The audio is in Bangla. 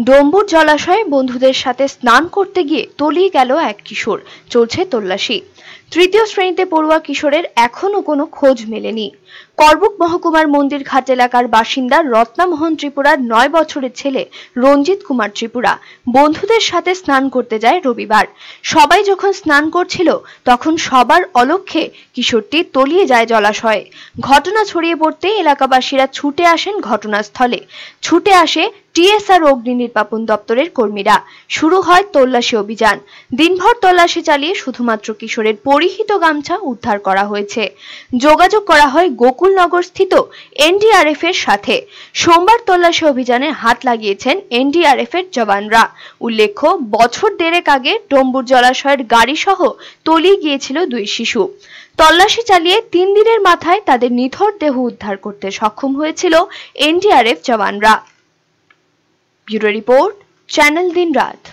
ডম্বুর জলাশয়ে বন্ধুদের সাথে স্নান করতে গিয়ে তলিয়ে গেল এক কিশোর। চলছে তল্লাশি। তৃতীয় শ্রেণীতে পড়ুয়া কিশোরের এখনও কোনো খোঁজ মেলেনি। করবুক মহকুমার মন্দির ঘাট এলাকার বাসিন্দা রত্নামোহন ত্রিপুরার নয় বছরের ছেলে রঞ্জিত কুমার ত্রিপুরা বন্ধুদের সাথে স্নান করতে যায় রবিবার। সবাই যখন স্নান করছিল, তখন সবার অলক্ষ্যে কিশোরটি তলিয়ে যায় জলাশয়ে। ঘটনা ছড়িয়ে পড়তে এলাকাবাসীরা ছুটে আসেন ঘটনাস্থলে। ছুটে আসে টিএসআর অগ্নি নির্বাপন দপ্তরের কর্মীরা। শুরু হয় তল্লাশি অভিযান। দিনভর তল্লাশি চালিয়ে শুধুমাত্র কিশোরের পরিহিত গামছা উদ্ধার করা হয়েছে। যোগাযোগ করা হয় গোকুলনগর স্থিত এনডিআরএফ এর সাথে। সোমবার তল্লাশি অভিযানে হাত লাগিয়েছেন এনডিআরএফ এর জওয়ানরা। উল্লেখ্য, বছর দেড়েক আগে ডম্বুর জলাশয়ের গাড়ি সহ তলিয়ে গিয়েছিল দুই শিশু। তল্লাশি চালিয়ে তিন দিনের মাথায় তাদের নিথর দেহ উদ্ধার করতে সক্ষম হয়েছিল এনডিআরএফ জওয়ানরা। ब्यूरो रिपोर्ट चैनल दिन रात।